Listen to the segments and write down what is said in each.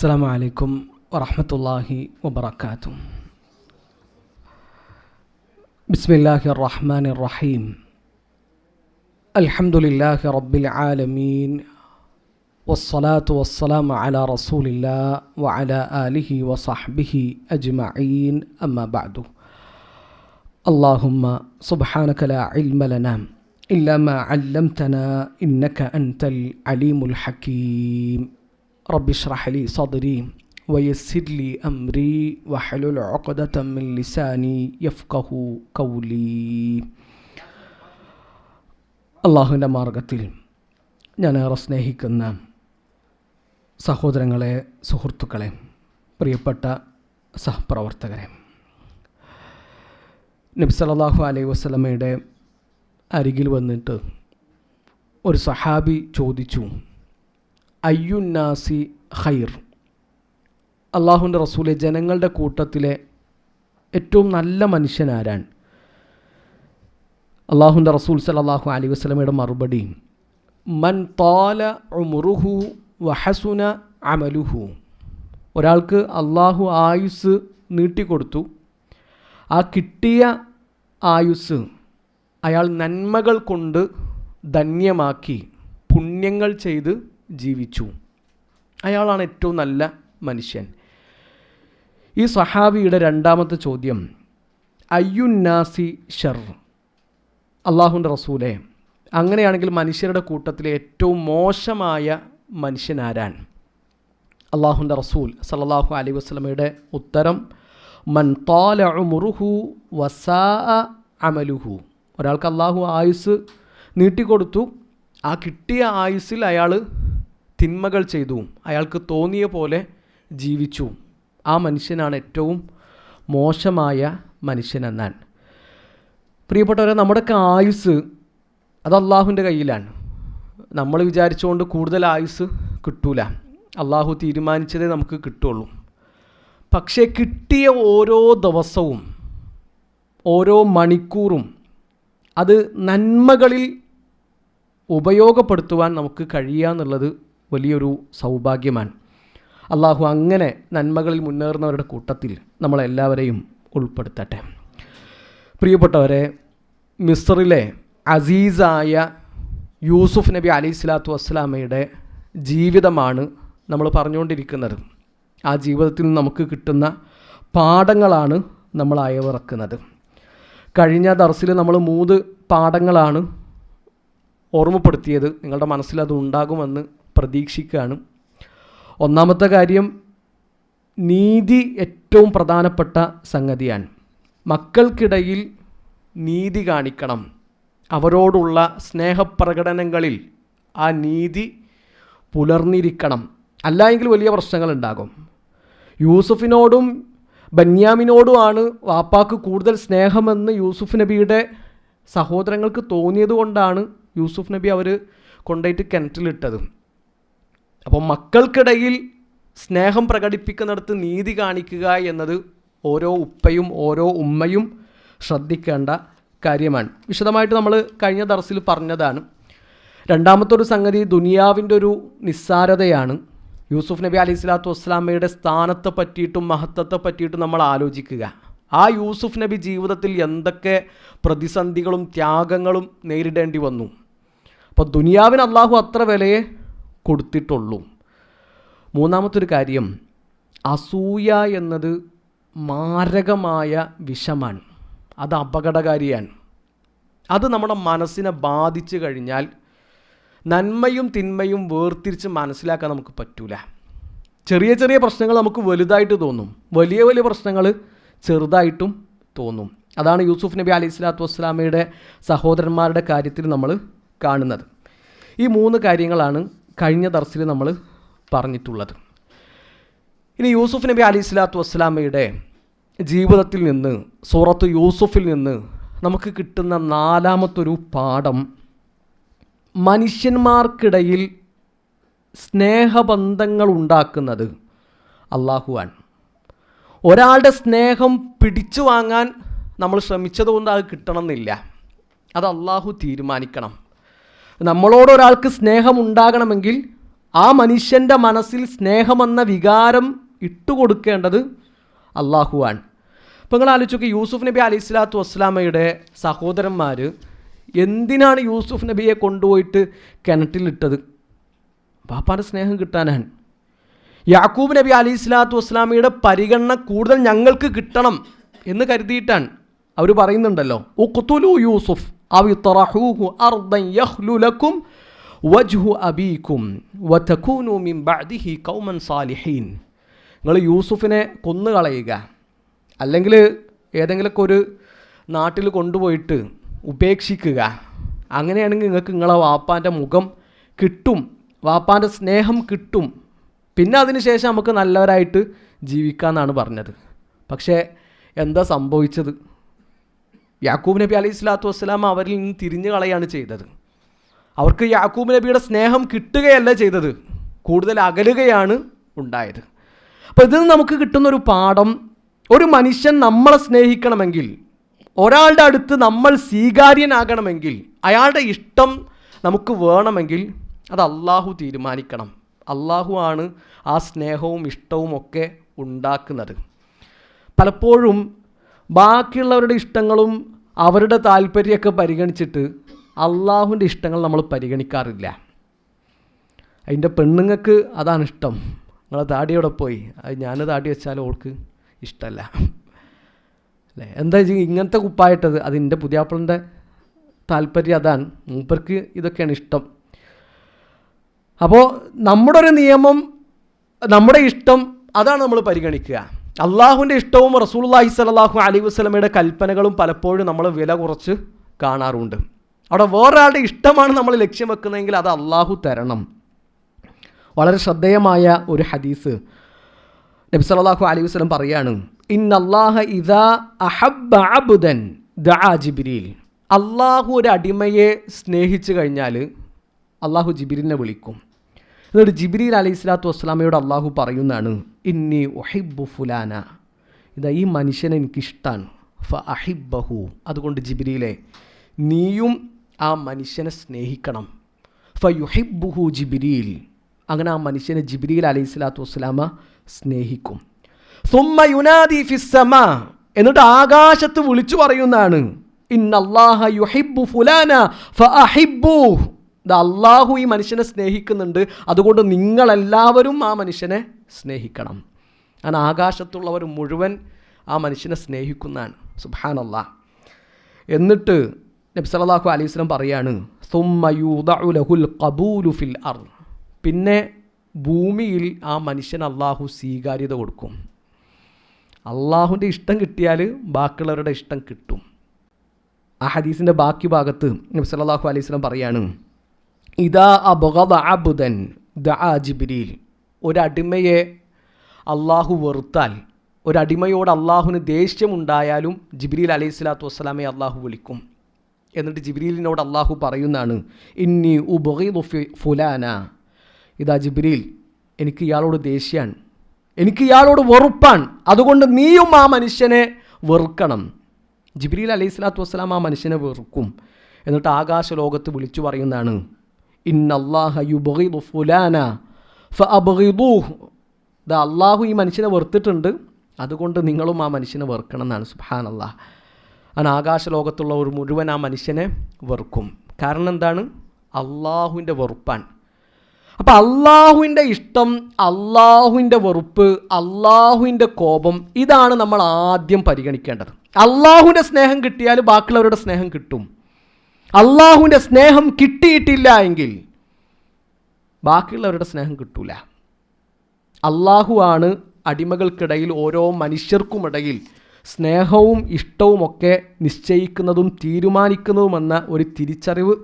السلام عليكم ورحمة الله وبركاته. بسم الله الرحمن الرحيم. الحمد لله رب العالمين والصلاة والسلام على رسول الله وعلى آله وصحبه أجمعين أما بعد. اللهم سبحانك لا علم لنا إلا ما علمتنا إنك أنت العليم الحكيم. റബ്ബിഷ്റഹലി സദരി വയസ്സിർലി അംരി വഹലുൽ മിൻ ലിസാനി യഫ്കഹു കൗലി അള്ളാഹുവിന്റെ മാർഗത്തിൽ ഞാൻ ഏറെ സ്നേഹിക്കുന്ന സഹോദരങ്ങളെ സുഹൃത്തുക്കളെ പ്രിയപ്പെട്ട സഹപ്രവർത്തകരെ. നബ്സലാഹു അലൈ വസ്ലമയുടെ അരികിൽ വന്നിട്ട് ഒരു സഹാബി ചോദിച്ചു അയ്യുന്നാസി ഹൈർ അള്ളാഹുന്റെ റസൂലെ ജനങ്ങളുടെ കൂട്ടത്തിലെ ഏറ്റവും നല്ല മനുഷ്യൻ ആരാണ് അള്ളാഹുന്റെ റസൂൽ സല്ലല്ലാഹു അലി വസ്ലമയുടെ മറുപടി മൻ താല ഉമുറുഹു വഹസുന അമലുഹു. ഒരാൾക്ക് അള്ളാഹു ആയുസ് നീട്ടിക്കൊടുത്തു. ആ കിട്ടിയ ആയുസ് അയാൾ നന്മകൾ കൊണ്ട് ധന്യമാക്കി പുണ്യങ്ങൾ ചെയ്ത് ജീവിച്ചു. അയാളാണ് ഏറ്റവും നല്ല മനുഷ്യൻ. ഈ സഹാബിയുടെ രണ്ടാമത്തെ ചോദ്യം അയ്യുന്നാസി ഷർ? അള്ളാഹുന്റെ റസൂലെ അങ്ങനെയാണെങ്കിൽ മനുഷ്യരുടെ കൂട്ടത്തിലെ ഏറ്റവും മോശമായ മനുഷ്യനാരാൻ അള്ളാഹുന്റെ റസൂൽ സല്ലല്ലാഹു അലൈഹി വസ്ലമയുടെ ഉത്തരം മൻ താല വസാ അമലുഹു. ഒരാൾക്ക് അള്ളാഹു ആയുസ് നീട്ടിക്കൊടുത്തു. ആ കിട്ടിയ ആയുസ്സിൽ അയാൾ തിന്മകൾ ചെയ്തു. അയാൾക്ക് തോന്നിയ പോലെ ജീവിച്ചു. ആ മനുഷ്യനാണ് ഏറ്റവും മോശമായ മനുഷ്യനെന്നാൻ പ്രിയപ്പെട്ടവരെ നമ്മുടെയൊക്കെ ആയുസ് അത് അള്ളാഹുവിന്റെ കയ്യിലാണ്. നമ്മൾ വിചാരിച്ചുകൊണ്ട് കൂടുതൽ ആയുസ് കിട്ടൂല. അള്ളാഹു തീരുമാനിച്ചതേ നമുക്ക് കിട്ടുള്ളൂ. പക്ഷേ കിട്ടിയ ഓരോ ദിവസവും ഓരോ മണിക്കൂറും അത് നന്മകളിൽ ഉപയോഗപ്പെടുത്തുവാൻ നമുക്ക് കഴിയുക എന്നുള്ളത് വലിയൊരു സൗഭാഗ്യമാണ്. അള്ളാഹു അങ്ങനെ നന്മകളിൽ മുന്നേറുന്നവരുടെ കൂട്ടത്തിൽ നമ്മളെല്ലാവരെയും ഉൾപ്പെടുത്തട്ടെ. പ്രിയപ്പെട്ടവരെ മിസ്റിലെ അസീസായ യൂസുഫ് നബി അലി സ്വലാത്തു വസ്സലാമയുടെ ജീവിതമാണ് നമ്മൾ പറഞ്ഞുകൊണ്ടിരിക്കുന്നത്. ആ ജീവിതത്തിൽ നിന്ന് നമുക്ക് കിട്ടുന്ന പാഠങ്ങളാണ് നമ്മൾ അയവിറക്കുന്നത്. കഴിഞ്ഞ ദർസിൽ നമ്മൾ മൂന്ന് പാഠങ്ങളാണ് ഓർമ്മപ്പെടുത്തിയത്. നിങ്ങളുടെ മനസ്സിൽ അത് ഉണ്ടാകുമെന്ന് പ്രതീക്ഷിക്കുകയാണ് ഒന്നാമത്തെ കാര്യം നീതി ഏറ്റവും പ്രധാനപ്പെട്ട സംഗതിയാണ്. മക്കൾക്കിടയിൽ നീതി കാണിക്കണം. അവരോടുള്ള സ്നേഹപ്രകടനങ്ങളിൽ ആ നീതി പുലർന്നിരിക്കണം. അല്ല എങ്കിൽ വലിയ പ്രശ്നങ്ങളുണ്ടാകും. യൂസുഫിനോടും ബന്യാമിനോടുമാണ് വാപ്പാക്ക് കൂടുതൽ സ്നേഹമെന്ന് യൂസുഫ് നബിയുടെ സഹോദരങ്ങൾക്ക് തോന്നിയത് കൊണ്ടാണ് യൂസുഫ് നബി അവർ കൊണ്ടുപോയിട്ട് കിണറ്റിലിട്ടത്. അപ്പോൾ മക്കൾക്കിടയിൽ സ്നേഹം പ്രകടിപ്പിക്കുന്നിടത്ത് നീതി കാണിക്കുക എന്നത് ഓരോ ഉപ്പയും ഓരോ ഉമ്മയും ശ്രദ്ധിക്കേണ്ട കാര്യമാണ്. വിശദമായിട്ട് നമ്മൾ കഴിഞ്ഞ ദർസിൽ പറഞ്ഞതാണ്. രണ്ടാമത്തെ ഒരു സംഗതി ദുനിയാവിന്റെ ഒരു നിസ്സാരതയാണ്. യൂസുഫ് നബി അലൈഹി സ്വലാത്തു വസ്സലാമയുടെ സ്ഥാനത്തെ പറ്റിയിട്ടും മഹത്വത്തെ പറ്റിയിട്ടും നമ്മൾ ആലോചിക്കുക. ആ യൂസുഫ് നബി ജീവിതത്തിൽ എന്തൊക്കെ പ്രതിസന്ധികളും ത്യാഗങ്ങളും നേരിടേണ്ടി വന്നു. അപ്പോൾ ദുനിയാവിന് അള്ളാഹു അത്ര വിലയെ കൊടുത്തിട്ടുള്ളൂ. മൂന്നാമത്തൊരു കാര്യം അസൂയ എന്നത് മാരകമായ വിഷമാണ്. അത് അപകടകാരിയാണ്. അത് നമ്മുടെ മനസ്സിനെ ബാധിച്ചു കഴിഞ്ഞാൽ നന്മയും തിന്മയും വേർതിരിച്ച് മനസ്സിലാക്കാൻ നമുക്ക് പറ്റൂല. ചെറിയ ചെറിയ പ്രശ്നങ്ങൾ നമുക്ക് വലുതായിട്ട് തോന്നും. വലിയ വലിയ പ്രശ്നങ്ങൾ ചെറുതായിട്ടും തോന്നും. അതാണ് യൂസുഫ് നബി അലൈഹി സ്വലാത്തു വസ്സലാമയുടെ സഹോദരന്മാരുടെ കാര്യത്തിൽ നമ്മൾ കാണുന്നത്. ഈ മൂന്ന് കാര്യങ്ങളാണ് കഴിഞ്ഞ ദർസിൽ നമ്മൾ പറഞ്ഞിട്ടുള്ളത്. ഇനി യൂസുഫ് നബി അലി സ്വലാത്തു വസ്സലാമയുടെ ജീവിതത്തിൽ നിന്ന് സൂറത്ത് യൂസുഫിൽ നിന്ന് നമുക്ക് കിട്ടുന്ന നാലാമത്തൊരു പാഠം മനുഷ്യന്മാർക്കിടയിൽ സ്നേഹബന്ധങ്ങൾ ഉണ്ടാക്കുന്നത് അള്ളാഹുവാണ് ഒരാളുടെ സ്നേഹം പിടിച്ചു വാങ്ങാൻ നമ്മൾ ശ്രമിച്ചതുകൊണ്ട് അത് കിട്ടണമെന്നില്ല. അത് അള്ളാഹു തീരുമാനിക്കണം. നമ്മളോട് ഒരാൾക്ക് സ്നേഹം ഉണ്ടാകണമെങ്കിൽ ആ മനുഷ്യന്റെ മനസ്സിൽ സ്നേഹമെന്ന വികാരം ഇട്ടുകൊടുക്കേണ്ടത് അള്ളാഹുവാണ് ഇപ്പം നിങ്ങൾ ആലോചിച്ചൊക്കെ യൂസുഫ് നബി അലി സ്വലാത്തു വസ്സലാമയുടെ സഹോദരന്മാർ എന്തിനാണ് യൂസുഫ് നബിയെ കൊണ്ടുപോയിട്ട് കിണറ്റിലിട്ടത്? പാപ്പാന്റെ സ്നേഹം കിട്ടാനാണ്. യാക്കൂബ് നബി അലി സ്വലാത്തു വസ്സലാമയുടെ പരിഗണന കൂടുതൽ ഞങ്ങൾക്ക് കിട്ടണം എന്ന് കരുതിയിട്ടാണ്. അവർ പറയുന്നുണ്ടല്ലോ ഉഖ്തുലു യൂസുഫ്. അവി തറഹൂഹു അർദൻ മിൻ ഖൗമൻ സാലിഹീൻ നിങ്ങൾ യൂസുഫിനെ കൊന്നുകളയുക. അല്ലെങ്കിൽ ഏതെങ്കിലുമൊക്കെ ഒരു നാട്ടിൽ കൊണ്ടുപോയിട്ട് ഉപേക്ഷിക്കുക. അങ്ങനെയാണെങ്കിൽ നിങ്ങൾക്ക് നിങ്ങളെ വാപ്പാന്റെ മുഖം കിട്ടും. വാപ്പാന്റെ സ്നേഹം കിട്ടും. പിന്നെ അതിന് ശേഷം നമുക്ക് നല്ലവരായിട്ട് ജീവിക്കാമെന്നാണ് പറഞ്ഞത്. പക്ഷേ എന്താ സംഭവിച്ചത്? യാക്കൂബ് നബി അലൈഹി സ്വലാത്തു വസ്സലാം അവരിൽ നിന്ന് തിരിഞ്ഞു കളയാണ് ചെയ്തത്. അവർക്ക് യാക്കൂബ് നബിയുടെ സ്നേഹം കിട്ടുകയല്ല ചെയ്തത്. കൂടുതൽ അകലുകയാണ് ഉണ്ടായത്. അപ്പോൾ ഇതിൽ നിന്ന് നമുക്ക് കിട്ടുന്നൊരു പാഠം ഒരു മനുഷ്യൻ നമ്മളെ സ്നേഹിക്കണമെങ്കിൽ ഒരാളുടെ അടുത്ത് നമ്മൾ സ്വീകാര്യനാകണമെങ്കിൽ അയാളുടെ ഇഷ്ടം നമുക്ക് വേണമെങ്കിൽ അത് അള്ളാഹു തീരുമാനിക്കണം. അള്ളാഹു ആണ് ആ സ്നേഹവും ഇഷ്ടവും ഒക്കെ ഉണ്ടാക്കുന്നത്. പലപ്പോഴും ബാക്കിയുള്ളവരുടെ ഇഷ്ടങ്ങളും അവരുടെ താല്പര്യമൊക്കെ പരിഗണിച്ചിട്ട് അള്ളാഹുവിന്റെ ഇഷ്ടങ്ങൾ നമ്മൾ പരിഗണിക്കാറില്ല. അതിന്റെ പെണ്ണുങ്ങൾക്ക് അതാണ് ഇഷ്ടം. നിങ്ങളെ താടിയോടെ പോയി? അത് ഞാൻ താടി വെച്ചാൽ ഓൾക്ക് ഇഷ്ടമല്ല അല്ലേ? എന്താ വെച്ചാൽ ഇങ്ങനത്തെ കുപ്പായിട്ടത്? അതിന്റെ പുതിയാപ്പിളിന്റെ താല്പര്യം അതാണ്. മൂപ്പർക്ക് ഇതൊക്കെയാണ് ഇഷ്ടം. അപ്പോൾ നമ്മുടെ ഒരു നിയമം നമ്മുടെ ഇഷ്ടം അതാണ് നമ്മൾ പരിഗണിക്കുക. അള്ളാഹുവിന്റെ ഇഷ്ടവും റസൂൽല്ലാഹി സലാഹു അലൈഹി വസ്ലമയുടെ കൽപ്പനകളും പലപ്പോഴും നമ്മൾ വില കുറച്ച് കാണാറുണ്ട്. അവിടെ വേറൊരാളുടെ ഇഷ്ടമാണ് നമ്മൾ ലക്ഷ്യം വെക്കുന്നതെങ്കിൽ അത് അള്ളാഹു തരണം. വളരെ ശ്രദ്ധേയമായ ഒരു ഹദീസ് നബി സലാഹു അലൈഹി വസ്ലം പറയാണ് ഇന്നല്ലാഹ ഇദാ അഹബ്ബ അബ്ദൻ അള്ളാഹു ഒരു അടിമയെ സ്നേഹിച്ചു കഴിഞ്ഞാൽ അള്ളാഹു ജിബിരിനെ വിളിക്കും. എന്നിട്ട് ജിബ്രീൽ അലൈഹി സ്വലാത്തു വസ്സലാമയോട് അള്ളാഹു പറയുന്നതാണ് ഇന്നി ഒഹിബു ഫുലാന. ഇതാ ഈ മനുഷ്യനെ എനിക്കിഷ്ടമാണ് ഫ അഹിബഹു അതുകൊണ്ട് ജിബ്രീലെ നീയും ആ മനുഷ്യനെ സ്നേഹിക്കണം. ഫ യുഹിബുഹു ജിബ്രീൽ. അങ്ങനെ ആ മനുഷ്യനെ ജിബ്രീൽ അലൈഹി സ്വലാത്തു വസ്സലാമ സ്നേഹിക്കും. സുമ്മ യുനാദി ഫിസ്സമ. എന്നിട്ട് ആകാശത്ത് വിളിച്ചു പറയുന്നതാണ് ഇന്നല്ലാഹ യുഹിബു ഫുലാന ഫ അഹിബു ഇത് അള്ളാഹു ഈ മനുഷ്യനെ സ്നേഹിക്കുന്നുണ്ട്. അതുകൊണ്ട് നിങ്ങളെല്ലാവരും ആ മനുഷ്യനെ സ്നേഹിക്കണം. ഞാൻ ആകാശത്തുള്ളവർ മുഴുവൻ ആ മനുഷ്യനെ സ്നേഹിക്കുന്നതാണ്. സുബാനല്ലാ എന്നിട്ട് നബി സല്ലല്ലാഹു അലൈഹി പറയാണ് ഫിൽ അർ പിന്നെ ഭൂമിയിൽ ആ മനുഷ്യൻ അള്ളാഹു സ്വീകാര്യത കൊടുക്കും. അള്ളാഹുവിന്റെ ഇഷ്ടം കിട്ടിയാൽ ബാക്കിയുള്ളവരുടെ ഇഷ്ടം കിട്ടും. ആ ഹദീസിന്റെ ബാക്കി ഭാഗത്ത് നബി സല്ലല്ലാഹു അലൈഹി വസല്ലം പറയാണ് ഇതാ അബുഗദ അബുദൻ ദആ ജിബിരിയിൽ ഒരടിമയെ അള്ളാഹു വെറുത്താൽ ഒരടിമയോട് അള്ളാഹുവിന് ദേഷ്യമുണ്ടായാലും ജിബ്രീൽ അലൈഹി സ്വലാത്തു വസ്സലാമെ അള്ളാഹു വിളിക്കും. എന്നിട്ട് ജിബ്രീലിനോട് അള്ളാഹു പറയുന്നതാണ് ഇന്നി ഉബഗീദു ഫുലാന. ഇതാ ജിബ്രീൽ എനിക്ക് ഇയാളോട് ദേഷ്യമാണ് എനിക്ക് ഇയാളോട് വെറുപ്പാണ്. അതുകൊണ്ട് നീയും ആ മനുഷ്യനെ വെറുക്കണം. ജിബ്രീൽ അലൈഹി സ്വലാത്തു വസ്സലാം ആ മനുഷ്യനെ വെറുക്കും. എന്നിട്ട് ആകാശ ലോകത്ത് വിളിച്ചു പറയുന്നതാണ് ഇന്നല്ലാഹ ഫുലാന ഫ ദാ അള്ളാഹു ഈ മനുഷ്യനെ വെറുത്തിട്ടുണ്ട് അതുകൊണ്ട് നിങ്ങളും ആ മനുഷ്യനെ വെറുക്കണം എന്നാണ്. സുഹാൻ അള്ളാഹ് അങ്ങനെ ഒരു മുഴുവൻ ആ മനുഷ്യനെ വെറുക്കും. കാരണം എന്താണ്? അള്ളാഹുവിന്റെ വെറുപ്പാണ്. അപ്പം അള്ളാഹുവിന്റെ ഇഷ്ടം അള്ളാഹുവിന്റെ വെറുപ്പ് അള്ളാഹുവിന്റെ കോപം ഇതാണ് നമ്മൾ ആദ്യം പരിഗണിക്കേണ്ടത്. അള്ളാഹുവിന്റെ സ്നേഹം കിട്ടിയാൽ ബാക്കിയുള്ളവരുടെ സ്നേഹം കിട്ടും. അള്ളാഹുവിന്റെ സ്നേഹം കിട്ടിയിട്ടില്ല എങ്കിൽ ബാക്കിയുള്ളവരുടെ സ്നേഹം കിട്ടൂല. അള്ളാഹുവാണ് അടിമകൾക്കിടയിൽ ഓരോ മനുഷ്യർക്കുമിടയിൽ സ്നേഹവും ഇഷ്ടവും ഒക്കെ നിശ്ചയിക്കുന്നതും തീരുമാനിക്കുന്നതുമെന്ന ഒരു തിരിച്ചറിവ്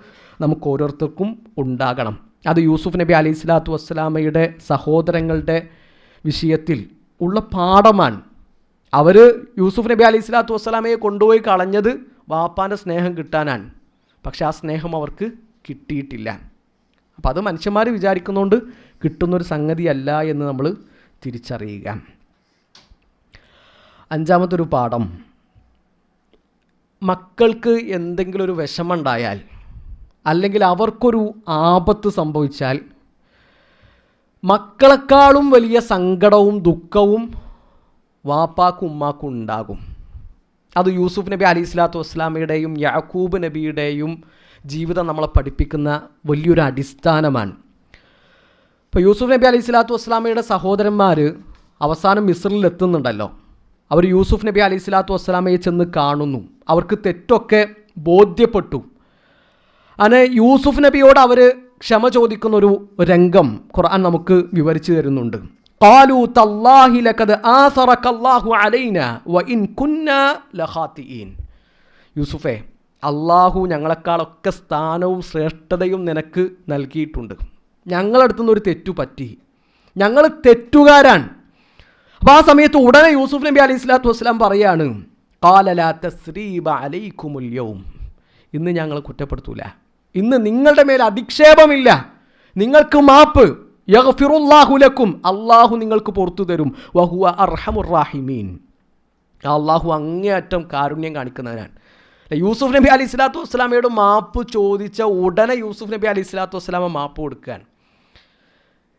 നമുക്ക് ഓരോരുത്തർക്കും ഉണ്ടാകണം. അത് യൂസുഫ് നബി അലൈഹി സ്വലാത്തു വസ്സലാമയുടെ സഹോദരങ്ങളുടെ വിഷയത്തിൽ ഉള്ള പാഠമാണ്. അവർ യൂസുഫ് നബി അലൈഹി സ്വലാത്തു വസ്സലാമയെ കൊണ്ടുപോയി കളഞ്ഞത് വാപ്പാന്റെ സ്നേഹം കിട്ടാനാണ്. പക്ഷെ ആ സ്നേഹം അവർക്ക് കിട്ടിയിട്ടില്ല. അപ്പോൾ അത് മനുഷ്യന്മാർ വിചാരിക്കുന്നതുകൊണ്ട് കിട്ടുന്നൊരു സംഗതിയല്ല എന്ന് നമ്മൾ തിരിച്ചറിയുക. അഞ്ചാമത്തെ ഒരു പാഠം. മക്കൾക്ക് എന്തെങ്കിലും ഒരു വിഷമമുണ്ടായാൽ അല്ലെങ്കിൽ അവർക്കൊരു ആപത്ത് സംഭവിച്ചാൽ മക്കളെക്കാളും വലിയ സങ്കടവും ദുഃഖവും വാപ്പാക്കും ഉമ്മാക്കും ഉണ്ടാകും. അത് യൂസുഫ് നബി അലി സ്വലാത്തു വസ്സലാമയുടെയും യാക്കൂബ് നബിയുടെയും ജീവിതം നമ്മളെ പഠിപ്പിക്കുന്ന വലിയൊരു അടിസ്ഥാനമാണ്. ഇപ്പോൾ യൂസുഫ് നബി അലി സ്വലാത്തു വസ്സലാമയുടെ സഹോദരന്മാർ അവസാനം മിസ്രിൽ എത്തുന്നുണ്ടല്ലോ അവർ യൂസുഫ് നബി അലി സ്വലാത്തു വസ്സലാമയെ ചെന്ന് കാണുന്നു. അവർക്ക് തെറ്റൊക്കെ ബോധ്യപ്പെട്ടു. അങ്ങനെ യൂസുഫ് നബിയോട് അവർ ക്ഷമ ചോദിക്കുന്നൊരു രംഗം ഖുർആൻ നമുക്ക് വിവരിച്ചു തരുന്നുണ്ട്. قالوا تالله لقد آثرك الله علينا وإن كنا لخاطئين യൂസുഫേ അള്ളാഹു ഞങ്ങളെക്കാളൊക്കെ സ്ഥാനവും ശ്രേഷ്ഠതയും നിനക്ക് നൽകിയിട്ടുണ്ട് ഞങ്ങളടുത്തുനിന്ന് ഒരു തെറ്റു പറ്റി ഞങ്ങൾ തെറ്റുകാരാണ് അപ്പോൾ ആ സമയത്ത് ഉടനെ യൂസുഫ് നബി അലൈഹി സ്വലാത്തു വസ്സലാം പറയാണ് കാലലാ തസ്രീബ അലൈക്കുമുല്യവും ഇന്ന് ഞങ്ങൾ കുറ്റപ്പെടുത്തൂല ഇന്ന് നിങ്ങളുടെ മേൽ അധിക്ഷേപമില്ല നിങ്ങൾക്ക് മാപ്പ് യഗ്ഫിറുല്ലാഹുലക്കും അള്ളാഹു നിങ്ങൾക്ക് പുറത്തു തരും. വഹുവ അർഹമുറാഹിമീൻ അള്ളാഹു അങ്ങേയറ്റം കാരുണ്യം കാണിക്കുന്നവനാണ്. യൂസുഫ് നബി അലി സ്വലാത്തു വസ്സലാമയോട് മാപ്പ് ചോദിച്ച ഉടനെ യൂസുഫ് നബി അലി സ്വലാത്തു വസ്സലാമ മാപ്പ് കൊടുക്കുകയാണ്.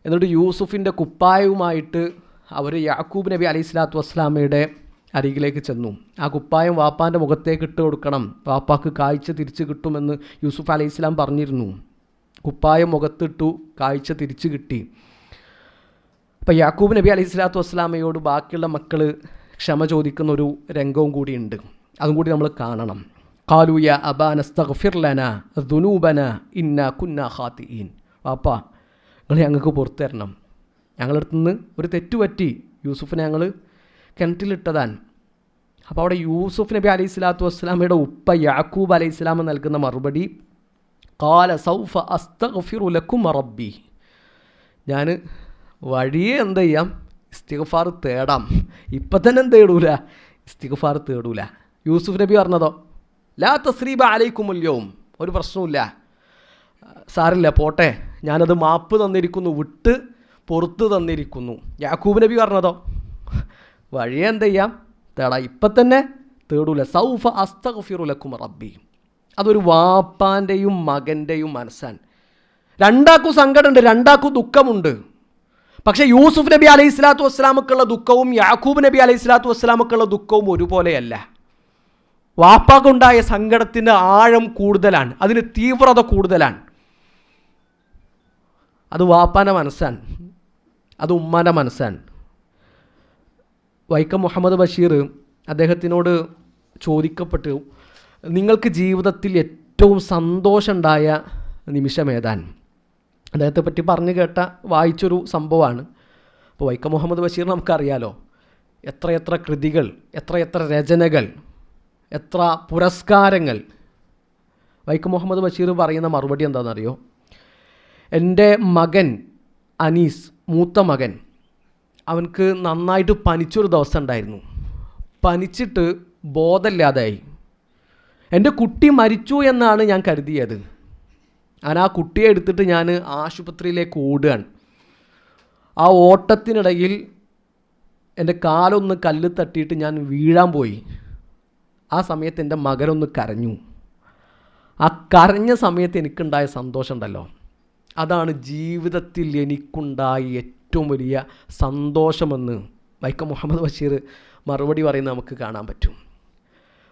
എന്നിട്ട് യൂസുഫിന്റെ കുപ്പായവുമായിട്ട് അവർ യാക്കൂബ് നബി അലി സ്വലാത്തു വസ്സലാമയുടെ അരികിലേക്ക് ചെന്നു. ആ കുപ്പായം വാപ്പാന്റെ മുഖത്തേക്ക് ഇട്ട് കൊടുക്കണം. വാപ്പാക്ക് കാഴ്ച തിരിച്ച് കിട്ടുമെന്ന് യൂസുഫ് അലൈഹി സ്വലാം പറഞ്ഞിരുന്നു. കുപ്പായം മുഖത്തിട്ടു കാഴ്ച തിരിച്ചു കിട്ടി. അപ്പം യാക്കൂബ് നബി അലൈഹി സ്വലാത്തു വസ്സലാമയോട് ബാക്കിയുള്ള മക്കൾ ക്ഷമ ചോദിക്കുന്ന ഒരു രംഗവും കൂടിയുണ്ട്. അതും കൂടി നമ്മൾ കാണണം. കാലൂയ അബാനസ്തഫിർലന ദുനൂബന ഇന്ന കുന്ന ഖാത്തിഈൻ. വാപ്പാ നിങ്ങൾ ഞങ്ങൾക്ക് പുറത്തു തരണം. ഞങ്ങളുടെ നിന്ന് ഒരു തെറ്റ് പറ്റി. യൂസുഫിനെ ഞങ്ങൾ കിണറ്റിലിട്ടതാണ്. അപ്പോൾ അവിടെ യൂസുഫ് നബി അലൈഹി സ്വലാത്തു വസ്സലാമയുടെ ഉപ്പ യാക്കൂബ് അലൈഹി സ്വലാമ നൽകുന്ന മറുപടി കാല സൗഫ ലക്കും റബ്ബി ഞാൻ വഴിയെ എന്ത് ചെയ്യാം? ഇസ്തിഗഫാർ തേടാം. ഇപ്പം തന്നെ എന്ത് തേടൂല? ഇസ്തിഗഫാർ തേടൂല. യൂസുഫ് നബി പറഞ്ഞതോ? ലാ തസ്രീബ അലൈക്കുമുല്യവും ഒരു പ്രശ്നവുമില്ല. സാറില്ല പോട്ടെ. ഞാനത് മാപ്പ് തന്നിരിക്കുന്നു വിട്ട് പുറത്ത് തന്നിരിക്കുന്നു. യാക്കൂബ് നബി പറഞ്ഞതോ? വഴിയെ എന്ത് ചെയ്യാം? തേടാം. ഇപ്പം തന്നെ തേടൂല. സൗഫ അസ്തഗ്ഫിറുലക്കും റബ്ബി. അതൊരു വാപ്പാന്റെയും മകന്റെയും മനസ്സാണ്. രണ്ടാക്കു സങ്കടമുണ്ട് രണ്ടാക്കു ദുഃഖമുണ്ട്. പക്ഷേ യൂസുഫ് നബി അലൈഹി സ്വലാത്തു വസ്സലാമക്കുള്ള ദുഃഖവും യാക്കൂബ് നബി അലൈഹി സ്വലാത്തു വസ്സലാമക്കുള്ള ദുഃഖവും ഒരുപോലെയല്ല. വാപ്പാക്കുണ്ടായ സങ്കടത്തിന്റെ ആഴം കൂടുതലാണ് അതിന് തീവ്രത കൂടുതലാണ്. അത് വാപ്പാന്റെ മനസ്സാണ് അത് ഉമ്മാന്റെ മനസ്സാണ്. വൈക്കം മുഹമ്മദ് ബഷീർ അദ്ദേഹത്തിനോട് ചോദിക്കപ്പെട്ടു നിങ്ങൾക്ക് ജീവിതത്തിൽ ഏറ്റവും സന്തോഷമുണ്ടായ നിമിഷം ഏതാൻ അദ്ദേഹത്തെ പറ്റി പറഞ്ഞു കേട്ട വായിച്ചൊരു സംഭവമാണ്. അപ്പോൾ വൈക്കം മുഹമ്മദ് ബഷീർ നമുക്കറിയാലോ എത്രയെത്ര കൃതികൾ എത്രയെത്ര രചനകൾ എത്ര പുരസ്കാരങ്ങൾ. വൈക്കം മുഹമ്മദ് ബഷീർ പറയുന്ന മറുപടി എന്താണെന്നറിയോ? എന്റെ മകൻ അനീസ് മൂത്ത മകൻ അവനക്ക് നന്നായിട്ട് പനിച്ചൊരു ദിവസം ഉണ്ടായിരുന്നു. പനിച്ചിട്ട് ബോധമില്ലാതായി. എന്റെ കുട്ടി മരിച്ചു എന്നാണ് ഞാൻ കരുതിയത്. ഞാൻ ആ കുട്ടിയെ എടുത്തിട്ട് ഞാൻ ആശുപത്രിയിലേക്ക് ഓടുകയാണ്. ആ ഓട്ടത്തിനിടയിൽ എന്റെ കാലൊന്ന് കല്ല് തട്ടിയിട്ട് ഞാൻ വീഴാൻ പോയി. ആ സമയത്ത് എന്റെ മകനൊന്ന് കരഞ്ഞു. ആ കരഞ്ഞ സമയത്ത് എനിക്കുണ്ടായ സന്തോഷം ഉണ്ടല്ലോ. അതാണ് ജീവിതത്തിൽ എനിക്കുണ്ടായ ഏറ്റവും വലിയ സന്തോഷമെന്ന് വൈക്കം മുഹമ്മദ് ബഷീർ മറുപടി പറയുന്നത് നമുക്ക് കാണാൻ പറ്റും.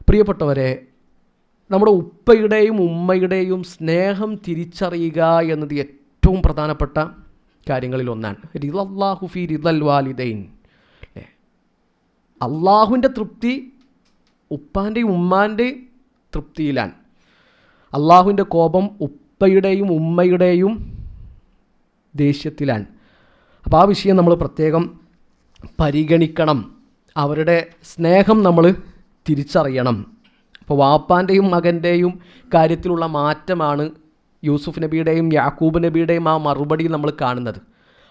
പ്രിയപ്പെട്ടവരെ നമ്മുടെ ഉപ്പയുടെയും ഉമ്മയുടെയും സ്നേഹം തിരിച്ചറിയുക എന്നത് ഏറ്റവും പ്രധാനപ്പെട്ട കാര്യങ്ങളിൽ ഒന്നാണ്. റിദല്ലാഹു ഫി റിദൽ വാലിദൈൻ. അള്ളാഹുവിന്റെ തൃപ്തി ഉപ്പാന്റെയും ഉമ്മാന്റെയും തൃപ്തിയിലാണ്. അള്ളാഹുവിന്റെ കോപം ഉപ്പയുടെയും ഉമ്മയുടെയും ദേഷ്യത്തിലാണ്. അപ്പോൾ ആ വിഷയം നമ്മൾ പ്രത്യേകം പരിഗണിക്കണം. അവരുടെ സ്നേഹം നമ്മൾ തിരിച്ചറിയണം. അപ്പോൾ വാപ്പാന്റെയും മകന്റെയും കാര്യത്തിലുള്ള മാറ്റമാണ് യൂസുഫ് നബിയുടെയും യാക്കൂബ് നബിയുടെയും ആ മറുപടിയിൽ നമ്മൾ കാണുന്നത്.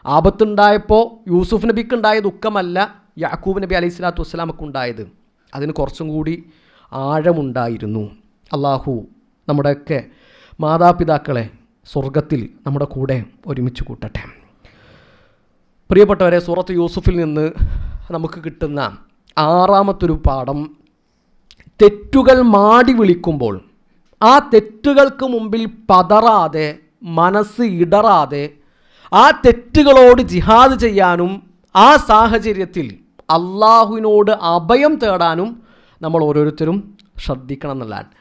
ആപത്തുണ്ടായപ്പോൾ യൂസുഫ് നബിക്കുണ്ടായ ദുഃഖമല്ല യാക്കൂബ് നബി അലൈഹി സ്വലാത്തു വസ്സലാമക്ക് ഉണ്ടായത്. അതിന് കുറച്ചും കൂടി ആഴമുണ്ടായിരുന്നു. അള്ളാഹു നമ്മുടെയൊക്കെ മാതാപിതാക്കളെ സ്വർഗത്തിൽ നമ്മുടെ കൂടെ ഒരുമിച്ച് കൂട്ടട്ടെ. പ്രിയപ്പെട്ടവരെ സൂറത്ത് യൂസുഫിൽ നിന്ന് നമുക്ക് കിട്ടുന്ന ആറാമത്തൊരു പാഠം തെറ്റുകൾ മാടി വിളിക്കുമ്പോൾ ആ തെറ്റുകൾക്ക് മുമ്പിൽ പതറാതെ മനസ്സ് ഇടറാതെ ആ തെറ്റുകളോട് ജിഹാദ് ചെയ്യാനും ആ സാഹചര്യത്തിൽ അള്ളാഹുവിനോട് അഭയം തേടാനും നമ്മൾ ഓരോരുത്തരും ശ്രദ്ധിക്കണം എന്നുള്ളതാണ്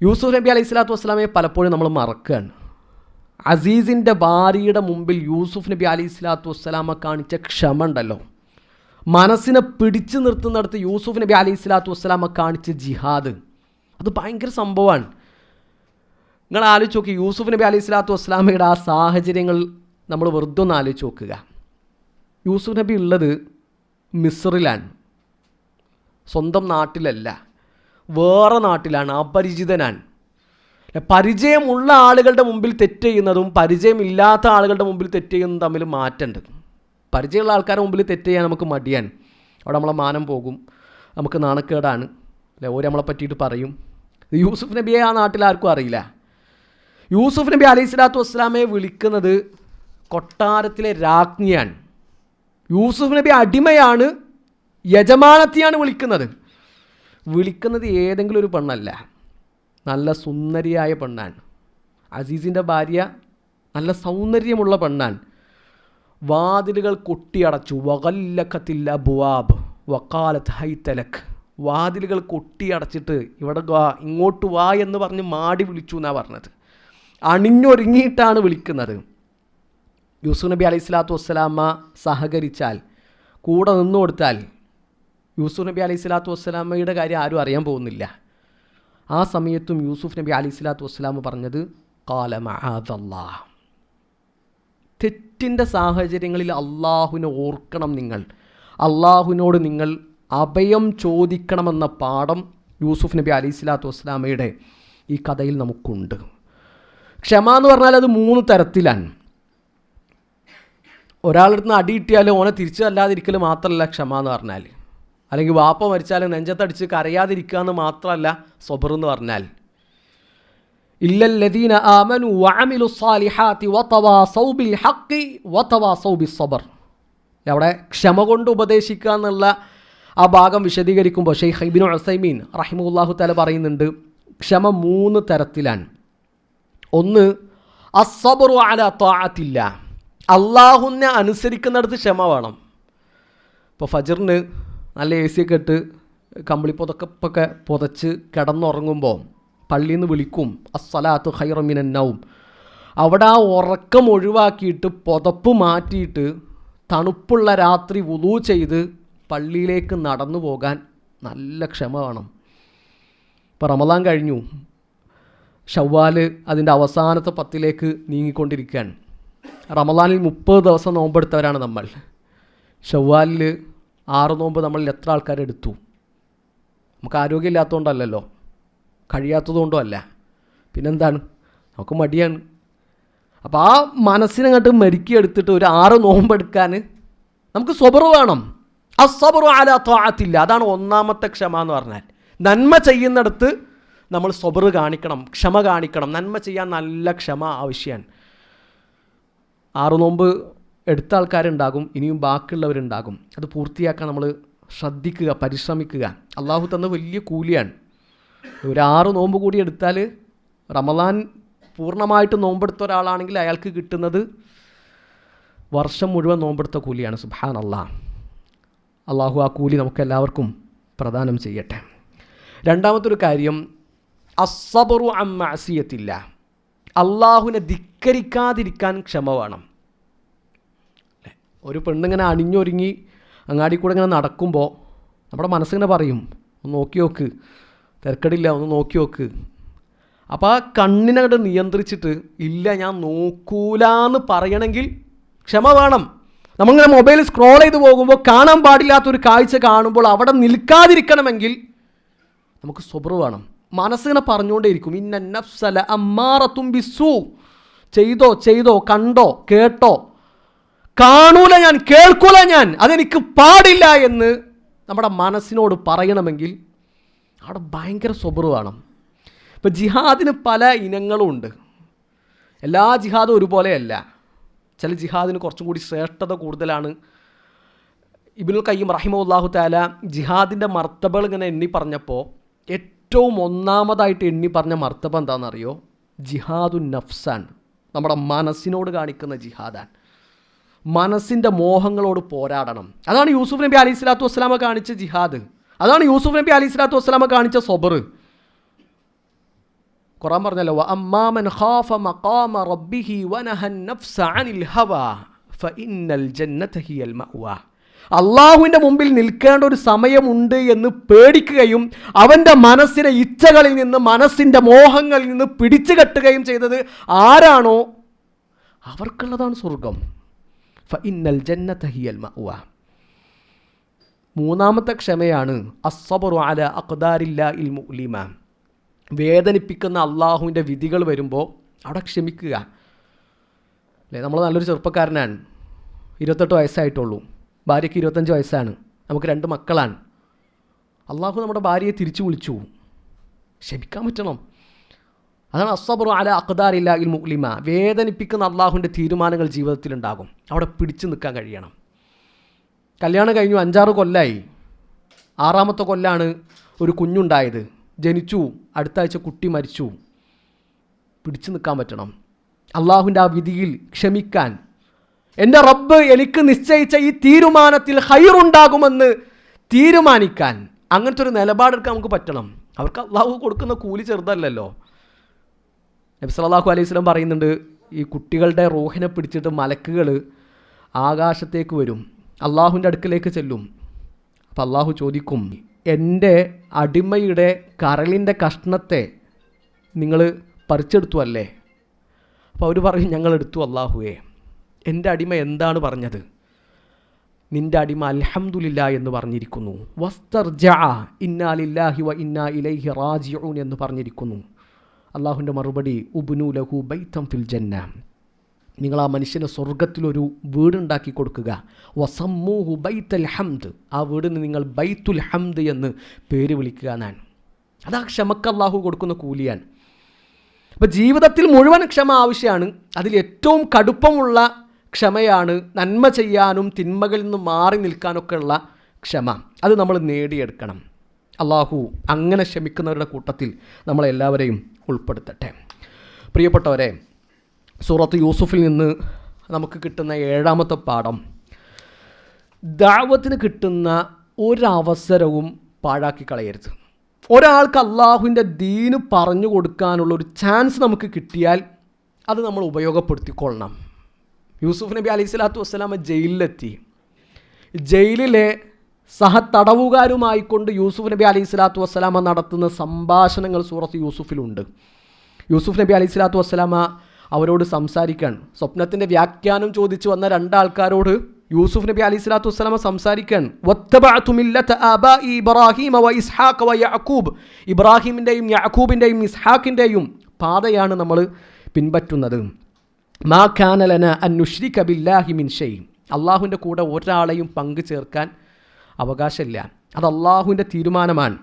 യൂസുഫ് നബി അലൈഹി സ്വലാത്തു വസ്സലാമയെ പലപ്പോഴും നമ്മൾ മറക്കുകയാണ്. അസീസിന്റെ ഭാര്യയുടെ മുമ്പിൽ യൂസുഫ് നബി അലൈഹി സ്വലാത്തു വസ്സലാമ കാണിച്ച ക്ഷമ ഉണ്ടല്ലോ. മനസ്സിനെ പിടിച്ചു നിർത്തുന്നിടത്ത് യൂസുഫ് നബി അലൈഹി സ്വലാത്തു വസ്സലാമ കാണിച്ച ജിഹാദ്. അത് ഭയങ്കര സംഭവമാണ്. നിങ്ങൾ ആലോചിച്ച് നോക്കി യൂസുഫ് നബി അലൈഹി സ്വലാത്തു വസ്സലാമയുടെ ആ സാഹചര്യങ്ങൾ നമ്മൾ വെറുതെ ഒന്ന് ആലോചിച്ച് നോക്കുക. യൂസുഫ് നബി ഉള്ളത് മിസ്റിലാണ് സ്വന്തം നാട്ടിലല്ല വേറെ നാട്ടിലാണ് അപരിചിതനാണ്. പരിചയമുള്ള ആളുകളുടെ മുമ്പിൽ തെറ്റ് ചെയ്യുന്നതും പരിചയമില്ലാത്ത ആളുകളുടെ മുമ്പിൽ തെറ്റ് ചെയ്യുന്നതും തമ്മിൽ മാറ്റമുണ്ട്. പരിചയമുള്ള ആൾക്കാരുടെ മുമ്പിൽ തെറ്റ് ചെയ്യാൻ നമുക്ക് മടിയാണ്. അവിടെ നമ്മളെ മാനം പോകും. നമുക്ക് നാണക്കേടാണ്. അല്ലെ? ഓരോ നമ്മളെ പറ്റിയിട്ട് പറയും. യൂസുഫ് നബിയെ ആ നാട്ടിൽ ആർക്കും അറിയില്ല. യൂസുഫ് നബി അലൈഹി സ്വലാത്തു വസ്സലാമയെ വിളിക്കുന്നത് കൊട്ടാരത്തിലെ രാജ്ഞിയാണ്. യൂസുഫ് നബി അടിമയാണ് യജമാനത്തെയാണ് വിളിക്കുന്നത്. വിളിക്കുന്നത് ഏതെങ്കിലും ഒരു പെണ്ണല്ല. നല്ല സുന്ദരിയായ പെണ്ണാണ്. അസീസിന്റെ ഭാര്യ നല്ല സൗന്ദര്യമുള്ള പെണ്ണാണ്. വാതിലുകൾ കൊട്ടിയടച്ചു. വകല്ലക്കത്തില്ല ബുവാബ് വക്കാലത്ത് ഹൈത്തലക്ക് വാതിലുകൾ കൊട്ടിയടച്ചിട്ട് ഇവിടെ ഇങ്ങോട്ട് വാ എന്ന് പറഞ്ഞ് മാടി വിളിച്ചു എന്നാണ് പറഞ്ഞത്. അണിഞ്ഞൊരുങ്ങിയിട്ടാണ് വിളിക്കുന്നത്. യൂസുഫ് നബി അലൈഹി സ്വലാത്തു വസ്സലാമ സഹകരിച്ചാൽ കൂടെ നിന്നു കൊടുത്താൽ യൂസുഫ് നബി അലൈഹി സ്വലാത്തു വസ്സലാമയുടെ കാര്യം ആരും അറിയാൻ പോകുന്നില്ല. ആ സമയത്തും യൂസുഫ് നബി അലൈഹി സ്വലാത്തു വസ്സലാമ പറഞ്ഞത് കാലമഅദല്ലാ തെറ്റിന്റെ സാഹചര്യങ്ങളിൽ അള്ളാഹുവിനെ ഓർക്കണം നിങ്ങൾ. അള്ളാഹുവിനോട് നിങ്ങൾ അഭയം ചോദിക്കണമെന്ന പാഠം യൂസുഫ് നബി അലി സ്വലാത്തു വസ്സലാമയുടെ ഈ കഥയിൽ നമുക്കുണ്ട്. ക്ഷമ എന്ന് പറഞ്ഞാൽ അത് മൂന്ന് തരത്തിലാണ്. ഒരാളുടെ നിന്ന് അടി കിട്ടിയാൽ ഓനെ തിരിച്ചു അല്ലാതിരിക്കൽ മാത്രമല്ല ക്ഷമ എന്ന് പറഞ്ഞാൽ. അല്ലെങ്കിൽ വാപ്പ മരിച്ചാൽ നെഞ്ചത്തടിച്ച് കരയാതിരിക്കുക എന്ന് മാത്രമല്ല സ്വബർ എന്ന് പറഞ്ഞാൽ. ഇല്ലല്ലദീന ആമനു വഅമിലു സ്സാലിഹാത്തി വതവാസൗ ബിൽ വതവാസൗ ബിസ് സബർ. അവിടെ ക്ഷമ കൊണ്ട് ഉപദേശിക്കുക എന്നുള്ള ആ ഭാഗം വിശദീകരിക്കുമ്പോൾ ഷെയ്ഖ് ഹൈബിൻ അസൈമീൻ റഹിമുല്ലാഹു തല പറയുന്നുണ്ട് ക്ഷമ മൂന്ന് തരത്തിലാണ്. ഒന്ന് അസബറു അല താഅത്തില്ല അള്ളാഹുവിനെ അനുസരിക്കുന്നിടത്ത് ക്ഷമ വേണം. ഇപ്പോൾ ഫജറിന് നല്ല എ സി ഒക്കെ ഇട്ട് കമ്പിളി പുതക്കപ്പൊക്കെ പുതച്ച് കിടന്നുറങ്ങുമ്പോൾ പള്ളിയിൽ വിളിക്കും. അസ്സലാത്ത് ഹൈറമിനന്നവും അവിടെ ആ ഉറക്കം ഒഴിവാക്കിയിട്ട് പുതപ്പ് മാറ്റിയിട്ട് തണുപ്പുള്ള രാത്രി ഉതു ചെയ്ത് പള്ളിയിലേക്ക് നടന്നു പോകാൻ നല്ല ക്ഷമ വേണം. ഇപ്പോൾ റമദാൻ കഴിഞ്ഞു. ഷവ്വാൽ അതിന്റെ അവസാനത്തെ പത്തിലേക്ക് നീങ്ങിക്കൊണ്ടിരിക്കുകയാണ്. റമദാനിൽ മുപ്പത് ദിവസം നോമ്പെടുത്തവരാണ് നമ്മൾ. ഷവ്വാലിൽ ആറ് നോമ്പ് നമ്മളിൽ എത്ര ആൾക്കാരെടുത്തു? നമുക്ക് ആരോഗ്യമില്ലാത്തതുകൊണ്ടല്ലല്ലോ. കഴിയാത്തതുകൊണ്ടും അല്ല പിന്നെന്താണ്? നമുക്ക് മടിയാണ്. അപ്പോൾ ആ മനസ്സിനങ്ങോട്ട് മരുക്കിയെടുത്തിട്ട് ഒരു ആറ് നോമ്പെടുക്കാൻ നമുക്ക് സ്വബർ വേണം. ആ സ്വബറു ആല താഴത്തില്ല അതാണ് ഒന്നാമത്തെ ക്ഷമ എന്ന് പറഞ്ഞാൽ. നന്മ ചെയ്യുന്നിടത്ത് നമ്മൾ സ്വബറ് കാണിക്കണം ക്ഷമ കാണിക്കണം. നന്മ ചെയ്യാൻ നല്ല ക്ഷമ ആവശ്യമാണ് ആറ് നോമ്പ് എടുത്ത ആൾക്കാരുണ്ടാകും ഇനിയും ബാക്കിയുള്ളവരുണ്ടാകും. അത് പൂർത്തിയാക്കാൻ നമ്മൾ ശ്രദ്ധിക്കുക പരിശ്രമിക്കുക. അള്ളാഹു തന്ന വലിയ കൂലിയാണ്. ഒരു ആറ് നോമ്പ് കൂടി എടുത്താൽ റമദാൻ പൂർണമായിട്ട് നോമ്പെടുത്ത ഒരാളാണെങ്കിൽ അയാൾക്ക് കിട്ടുന്നത് വർഷം മുഴുവൻ നോമ്പെടുത്ത കൂലിയാണ്. സുബാൻ അള്ളാഹ് അള്ളാഹു ആ കൂലി നമുക്കെല്ലാവർക്കും പ്രദാനം ചെയ്യട്ടെ. രണ്ടാമത്തൊരു കാര്യം അസബറു അമ്മാസിയത്തില്ല അള്ളാഹുവിനെ ധിക്കരിക്കാതിരിക്കാൻ ക്ഷമ വേണം? ഒരു പെണ്ണിങ്ങനെ അണിഞ്ഞൊരുങ്ങി അങ്ങാടി കൂടെ ഇങ്ങനെ നടക്കുമ്പോൾ നമ്മുടെ മനസ്സിങ്ങനെ പറയും നോക്കി നോക്ക്. തിരക്കടില്ല ഒന്ന് നോക്കി നോക്ക്. അപ്പോൾ ആ കണ്ണിനങ്ങോട്ട് നിയന്ത്രിച്ചിട്ട് ഇല്ല ഞാൻ നോക്കൂലാന്ന് പറയണമെങ്കിൽ ക്ഷമ വേണം. നമ്മളിങ്ങനെ മൊബൈൽ സ്ക്രോൾ ചെയ്ത് പോകുമ്പോൾ കാണാൻ പാടില്ലാത്തൊരു കാഴ്ച കാണുമ്പോൾ അവിടെ നിൽക്കാതിരിക്കണമെങ്കിൽ നമുക്ക് സ്വബർ വേണം. മനസ്സിങ്ങനെ പറഞ്ഞുകൊണ്ടേയിരിക്കും. ഇന്ന നഫ്സല അമ്മാറത്തും ബിസു ചെയ്തോ ചെയ്തോ കണ്ടോ കേട്ടോ. കാണൂല ഞാൻ കേൾക്കൂല ഞാൻ അതെനിക്ക് പാടില്ല എന്ന് നമ്മുടെ മനസ്സിനോട് പറയണമെങ്കിൽ അവിടെ ഭയങ്കര സ്വബർ വേണം. ഇപ്പോൾ ജിഹാദിന് പല ഇനങ്ങളും ഉണ്ട്. എല്ലാ ജിഹാദും ഒരുപോലെയല്ല. ചില ജിഹാദിന് കുറച്ചും കൂടി ശ്രേഷ്ഠത കൂടുതലാണ്. ഇബിനുൽ കയ്യം റഹിമുല്ലാഹു താല ജിഹാദിന്റെ മർത്തബകൾ ഇങ്ങനെ എണ്ണി പറഞ്ഞപ്പോൾ ഏറ്റവും ഒന്നാമതായിട്ട് എണ്ണി പറഞ്ഞ മർത്തബ എന്താണെന്നറിയോ? ജിഹാദു നഫ്സാൻ നമ്മുടെ മനസ്സിനോട് കാണിക്കുന്ന ജിഹാദാണ്. മനസ്സിന്റെ മോഹങ്ങളോട് പോരാടണം. അതാണ് യൂസുഫ് നബി അലി സ്വലാത്തു വസ്സലാമ കാണിച്ച ജിഹാദ്. അതാണ് യൂസുഫ് നബി അലി സ്വലാത്തു വസ്സലാമ കാണിച്ച സൊബർ ഖുറാൻ പറഞ്ഞല്ലോ "വ അമ്മാമൻ ഖാഫ മഖാമ റബ്ബിഹി വനഹൻ നഫ്സ അനിൽ ഹവാ ഫഇന്നൽ ജന്നത ഹിയൽ മഅ്വാ. അള്ളാഹുവിന്റെ മുമ്പിൽ നിൽക്കേണ്ട ഒരു സമയമുണ്ട് എന്ന് പേടിക്കുകയും അവന്റെ മനസ്സിനെ ഇച്ഛകളിൽ നിന്ന് മനസ്സിന്റെ മോഹങ്ങളിൽ നിന്ന് പിടിച്ചു കെട്ടുകയും ചെയ്തത് ആരാണോ? അവർക്കുള്ളതാണ് സ്വർഗം ഫഇന്നൽ ജന്നത ഹിയൽ മഅ്വാ. മൂന്നാമത്തെ ക്ഷമയാണ് അസ്സബറു അല അക്ദാരില്ല ഇൽ മുലിമ വേദനിപ്പിക്കുന്ന അള്ളാഹുവിന്റെ വിധികൾ വരുമ്പോൾ അവിടെ ക്ഷമിക്കുക. അല്ലേ? നമ്മൾ നല്ലൊരു ചെറുപ്പക്കാരനാണ്. ഇരുപത്തെട്ട് വയസ്സായിട്ടുള്ളൂ. ഭാര്യയ്ക്ക് ഇരുപത്തഞ്ച് വയസ്സാണ്. നമുക്ക് രണ്ട് മക്കളാണ്. അള്ളാഹു നമ്മുടെ ഭാര്യയെ തിരിച്ചു വിളിച്ചു. ക്ഷമിക്കാൻ പറ്റണം. അതാണ് അസബറു അല അഖ്ദാരില്ല ഇൽ മുലിമ വേദനിപ്പിക്കുന്ന അള്ളാഹുവിന്റെ തീരുമാനങ്ങൾ ജീവിതത്തിലുണ്ടാകും. അവിടെ പിടിച്ചു നിൽക്കാൻ കഴിയണം. കല്യാണം കഴിഞ്ഞു അഞ്ചാറ് കൊല്ലായി. ആറാമത്തെ കൊല്ലാണ് ഒരു കുഞ്ഞുണ്ടായത്. ജനിച്ചു. അടുത്ത ആഴ്ച കുട്ടി മരിച്ചു. പിടിച്ചു നിൽക്കാൻ പറ്റണം. അള്ളാഹുവിന്റെ ആ വിധിയിൽ ക്ഷമിക്കാൻ. എന്റെ റബ്ബ് എനിക്ക് നിശ്ചയിച്ച ഈ തീരുമാനത്തിൽ ഹൈറുണ്ടാകുമെന്ന് തീരുമാനിക്കാൻ. അങ്ങനത്തെ ഒരു നിലപാടെടുക്കാൻ നമുക്ക് പറ്റണം. അവർക്ക് അള്ളാഹു കൊടുക്കുന്ന കൂലി ചെറുതല്ലല്ലോ. നബി സല്ലല്ലാഹു അലൈഹി സ്വലം പറയുന്നുണ്ട് ഈ കുട്ടികളുടെ റോഹിനെ പിടിച്ചിട്ട് മലക്കുകൾ ആകാശത്തേക്ക് വരും. അള്ളാഹുവിന്റെ അടുക്കലേക്ക് ചെല്ലും. അപ്പോൾ അള്ളാഹു ചോദിക്കും എന്റെ അടിമയുടെ കരളിന്റെ കഷ്ണത്തെ നിങ്ങൾ പറിച്ചെടുത്തു അല്ലേ? അപ്പോൾ അവർ പറയും ഞങ്ങൾ എടുത്തു അള്ളാഹുവേ. എന്റെ അടിമ എന്താണ് പറഞ്ഞത്? നിന്റെ അടിമ അൽഹംദുലില്ല എന്ന് പറഞ്ഞിരിക്കുന്നു. വസ്തർ ജാ ഇന്നാലില്ലാഹി വ ഇന്നാ ഇലൈഹി റാജിഊൻ എന്ന് പറഞ്ഞിരിക്കുന്നു. അള്ളാഹുവിന്റെ മറുപടി ഉബ്നു ലഹു ബൈത്തം ഫിൽ ജന്ന. നിങ്ങൾ ആ മനുഷ്യന് സ്വർഗത്തിലൊരു വീടുണ്ടാക്കി കൊടുക്കുക. വസമ്മൂഹു ബൈത്തൽ ഹംദ്. ആ വീടിന് നിങ്ങൾ ബൈത്തുൽ ഹംദ് എന്ന് പേര് വിളിക്കുക എന്നാണ്. അതാ ക്ഷമക്ക് അള്ളാഹു കൊടുക്കുന്ന കൂലിയാണ്. അപ്പോൾ ജീവിതത്തിൽ മുഴുവൻ ക്ഷമ ആവശ്യമാണ്. അതിൽ ഏറ്റവും കടുപ്പമുള്ള ക്ഷമയാണ് നന്മ ചെയ്യാനും തിന്മകളിൽ നിന്ന് മാറി നിൽക്കാനൊക്കെ ഉള്ള ക്ഷമ. അത് നമ്മൾ നേടിയെടുക്കണം. അള്ളാഹു അങ്ങനെ ക്ഷമിക്കുന്നവരുടെ കൂട്ടത്തിൽ നമ്മളെല്ലാവരെയും ഉൾപ്പെടുത്തട്ടെ. പ്രിയപ്പെട്ടവരെ സൂറത്ത് യൂസുഫിൽ നിന്ന് നമുക്ക് കിട്ടുന്ന ഏഴാമത്തെ പാഠം. ദാവത്തിന് കിട്ടുന്ന ഒരവസരവും പാഴാക്കി കളയരുത്. ഒരാൾക്ക് അള്ളാഹുവിന്റെ ദീന് പറഞ്ഞു കൊടുക്കാനുള്ള ഒരു ചാൻസ് നമുക്ക് കിട്ടിയാൽ അത് നമ്മൾ ഉപയോഗപ്പെടുത്തിക്കൊള്ളണം. യൂസുഫ് നബി അലൈഹി സ്വലാത്തു വസ്സലാമ ജയിലിലെത്തി. ജയിലിലെ സഹതടവുകാരുമായിക്കൊണ്ട് യൂസുഫ് നബി അലൈഹി സ്വലാത്തു വസ്സലാമ നടത്തുന്ന സംഭാഷണങ്ങൾ സൂറത്ത് യൂസുഫിലുണ്ട്. യൂസുഫ് നബി അലൈഹി സ്വലാത്തു വസ്സലാമ അവരോട് സംസാരിക്കാൻ സ്വപ്നത്തിൻ്റെ വ്യാഖ്യാനം ചോദിച്ചു വന്ന രണ്ടാൾക്കാരോട് യൂസുഫ് നബി അലൈഹി സ്വലാത്തു വസ്സലാമ സംസാരിക്കാൻ "വത്തബഅതു മില്ലത ആബാഇ ഇബ്രാഹീമ വ ഇസ്ഹാഖ വ യാക്കൂബ് ഇബ്രാഹിമിൻ്റെയും യാക്കൂബിൻ്റെയും ഇസ്ഹാഖിൻ്റെയും പാതയാണ് നമ്മൾ പിൻപറ്റുന്നത് മാ ഖാനലന അന്നുഷ്രിക ബില്ലാഹി മിൻ ഷെയ് അള്ളാഹുവിൻ്റെ കൂടെ ഒരാളെയും പങ്കു ചേർക്കാൻ അവകാശമില്ല അത് അള്ളാഹുവിൻ്റെ തീരുമാനമാണ്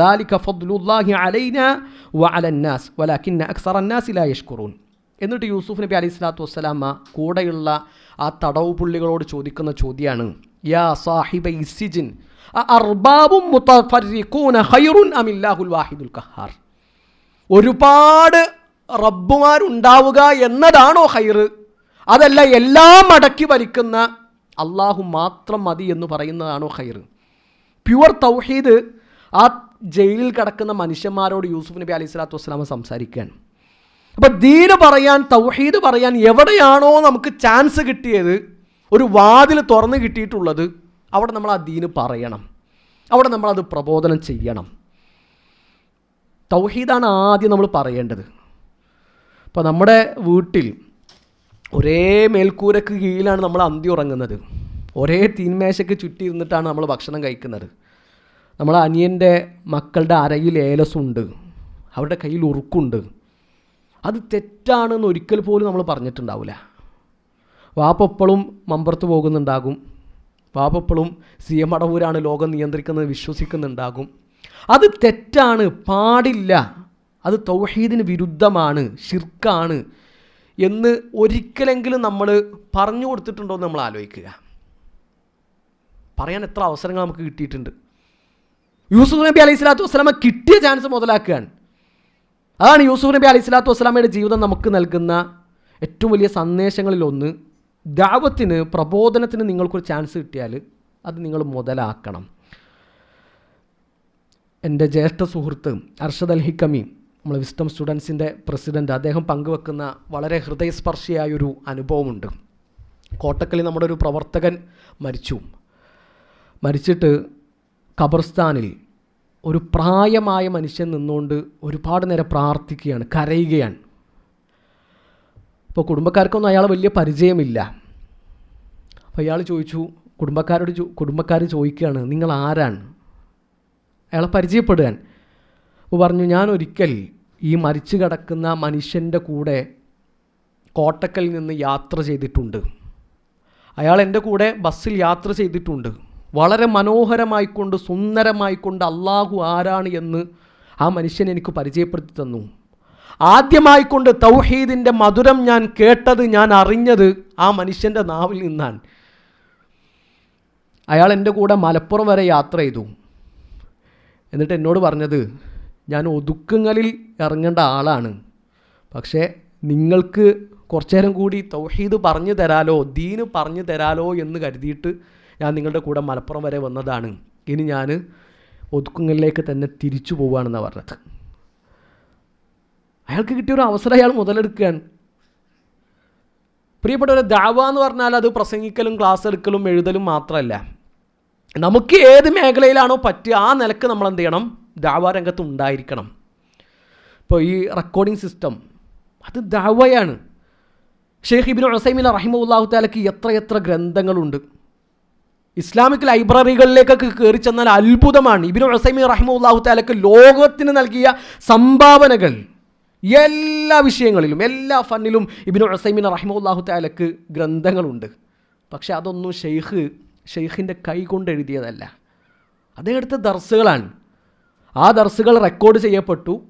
ذلك فضل الله علينا وعلى الناس ولكن أكثر الناس لا يشكرون എന്നിട്ട് യൂസുഫ് നബി അലൈഹി സ്വലാത്തു വസ്സലാമ കൂടെയുള്ള ആ തടവ് പുള്ളികളോട് ചോദിക്കുന്ന ചോദ്യമാണ് യാ സാഹിബ ഇസിജിൻ അർബാബും അമില്ലാഹുൽ വാഹിദുൽ ഒരുപാട് റബ്ബുമാരുണ്ടാവുക എന്നതാണോ ഹൈർ അതല്ല എല്ലാം അടക്കി ഭരിക്കുന്ന അള്ളാഹു മാത്രം മതി എന്ന് പറയുന്നതാണോ ഹൈർ പ്യുവർ തൗഹീദ് ആ ജയിലിൽ കിടക്കുന്ന മനുഷ്യന്മാരോട് യൂസുഫ് നബി അലൈഹി സ്വലാത്തു വസ്സലാമ സംസാരിക്കുകയാണ്. അപ്പോൾ ദീന് പറയാൻ തൗഹീദ് പറയാൻ എവിടെയാണോ നമുക്ക് ചാൻസ് കിട്ടിയത് ഒരു വാതിൽ തുറന്ന് കിട്ടിയിട്ടുള്ളത് അവിടെ നമ്മൾ ആ ദീന് പറയണം. അവിടെ നമ്മൾ അത് പ്രബോധനം ചെയ്യണം. തൗഹീദാണ് ആദ്യം നമ്മൾ പറയേണ്ടത്. അപ്പോൾ നമ്മുടെ വീട്ടിൽ ഒരേ മേൽക്കൂരക്ക് കീഴിലാണ് നമ്മൾ അന്തി ഉറങ്ങുന്നത്. ഒരേ തീന്മേശയ്ക്ക് ചുറ്റി ഇരുന്നിട്ടാണ് നമ്മൾ ഭക്ഷണം കഴിക്കുന്നത്. നമ്മളെ അനിയന്റെ മക്കളുടെ അരയിൽ ഏലസുണ്ട്. അവരുടെ കയ്യിൽ ഉറുക്കുണ്ട്. അത് തെറ്റാണെന്ന് ഒരിക്കൽ പോലും നമ്മൾ പറഞ്ഞിട്ടുണ്ടാവില്ല വാപ്പപ്പളും മമ്പുറത്ത് പോകുന്നുണ്ടാകും. വാപ്പപ്പളും സി എം അടവൂരാണ് ലോകം നിയന്ത്രിക്കുന്നത് വിശ്വസിക്കുന്നുണ്ടാകും. അത് തെറ്റാണ് പാടില്ല. അത് തൗഹീദിന് വിരുദ്ധമാണ് ഷിർക്കാണ് എന്ന് ഒരിക്കലെങ്കിലും നമ്മൾ പറഞ്ഞു കൊടുത്തിട്ടുണ്ടോ എന്ന് നമ്മൾ ആലോചിക്കുക. പറയാൻ എത്ര അവസരങ്ങൾ നമുക്ക് കിട്ടിയിട്ടുണ്ട്. യൂസുഫ് നബി അലൈഹി സ്വലാത്തു വസ്സലാമ കിട്ടിയ ചാൻസ് മുതലാക്കുകയാണ്. അതാണ് യൂസുഫ് നബി അലി സ്വലാത്തു വസ്സലാമയുടെ ജീവിതം നമുക്ക് നൽകുന്ന ഏറ്റവും വലിയ സന്ദേശങ്ങളിലൊന്ന്. ദാവത്തിന് പ്രബോധനത്തിന് നിങ്ങൾക്കൊരു ചാൻസ് കിട്ടിയാൽ അത് നിങ്ങൾ മുതലാക്കണം. എന്റെ ജ്യേഷ്ഠ സുഹൃത്ത് അർഷദ് അൽ ഹിക്കമി നമ്മൾ വിസ്റ്റം സ്റ്റുഡൻസിന്റെ പ്രസിഡന്റ് അദ്ദേഹം പങ്കുവെക്കുന്ന വളരെ ഹൃദയസ്പർശിയായൊരു അനുഭവമുണ്ട്. കോട്ടക്കലിൽ നമ്മുടെ ഒരു പ്രവർത്തകൻ മരിച്ചു. മരിച്ചിട്ട് ഖബർസ്ഥാനിൽ ഒരു പ്രായമായ മനുഷ്യൻ നിന്നുകൊണ്ട് ഒരുപാട് നേരം പ്രാർത്ഥിക്കുകയാണ് കരയുകയാണ്. അപ്പോൾ കുടുംബക്കാർക്കൊന്നും അയാൾ വലിയ പരിചയമില്ല. അപ്പോൾ അയാൾ ചോദിച്ചു കുടുംബക്കാരോട് കുടുംബക്കാർ ചോദിക്കുകയാണ് നിങ്ങൾ ആരാണ്? അയാളെ പരിചയപ്പെടുക അപ്പോൾ പറഞ്ഞു ഞാൻ ഒരിക്കൽ ഈ മരിച്ചു കിടക്കുന്ന മനുഷ്യന്റെ കൂടെ കോട്ടക്കൽ നിന്ന് യാത്ര ചെയ്തിട്ടുണ്ട്. അയാൾ എന്റെ കൂടെ ബസ്സിൽ യാത്ര ചെയ്തിട്ടുണ്ട്. വളരെ മനോഹരമായി കൊണ്ട് സുന്ദരമായി കൊണ്ട് അള്ളാഹു ആരാണ് എന്ന് ആ മനുഷ്യൻ എനിക്ക് പരിചയപ്പെടുത്തി തന്നു. ആദ്യമായിക്കൊണ്ട് തൗഹീദിന്റെ മധുരം ഞാൻ കേട്ടത് ഞാൻ അറിഞ്ഞത് ആ മനുഷ്യന്റെ നാവിൽ നിന്നാണ്. അയാൾ എന്റെ കൂടെ മലപ്പുറം വരെ യാത്ര ചെയ്തു. എന്നിട്ട് എന്നോട് പറഞ്ഞത് ഞാൻ ഒതുക്കങ്ങളിൽ ഇറങ്ങേണ്ട ആളാണ്. പക്ഷേ നിങ്ങൾക്ക് കുറച്ചു നേരം കൂടി തൗഹീദ് പറഞ്ഞു തരാലോ ദീന് പറഞ്ഞു തരാലോ എന്ന് കരുതിയിട്ട് ഞാൻ നിങ്ങളുടെ കൂടെ മലപ്പുറം വരെ വന്നതാണ്. ഇനി ഞാൻ ഒതുക്കുങ്ങളിലേക്ക് തന്നെ തിരിച്ചു പോവുകയാണെന്നാണ് പറഞ്ഞത്. അയാൾക്ക് കിട്ടിയ ഒരു അവസരം അയാൾ മുതലെടുക്കുകയാണ്. പ്രിയപ്പെട്ടവരെ ദാവ എന്ന് പറഞ്ഞാൽ അത് പ്രസംഗിക്കലും ക്ലാസ് എടുക്കലും എഴുതലും മാത്രമല്ല. നമുക്ക് ഏത് മേഖലയിലാണോ പറ്റുക ആ നിലയ്ക്ക് നമ്മൾ എന്ത് ചെയ്യണം? ദാവ രംഗത്ത് ഉണ്ടായിരിക്കണം. ഇപ്പോൾ ഈ റെക്കോർഡിംഗ് സിസ്റ്റം അത് ദാവയാണ്. ഷെയ്ഖ് ഇബിൻ ഉസൈമിൻ റഹിമുല്ലാഹു താലക്ക് എത്ര എത്ര ഗ്രന്ഥങ്ങളുണ്ട്. ഇസ്ലാമിക് ലൈബ്രറികളിലേക്കൊക്കെ കയറി ചെന്നാൽ അത്ഭുതമാണ്. ഇബിൻ ഹസൈമി റഹിമുല്ലാഹു താലക്ക് ലോകത്തിന് നൽകിയ സംഭാവനകൾ എല്ലാ വിഷയങ്ങളിലും എല്ലാ ഫണ്ണിലും ഇബിൻ ഉസൈമിൻ റഹിമുല്ലാഹു താലക്ക് ഗ്രന്ഥങ്ങളുണ്ട്. പക്ഷെ അതൊന്നും ഷെയ്ഖ് ഷെയ്ഖിന്റെ കൈ കൊണ്ട് എഴുതിയതല്ല. അദ്ദേഹത്തെ ദർസുകളാണ്. ആ ദർസുകൾ റെക്കോർഡ് ചെയ്യപ്പെട്ടു.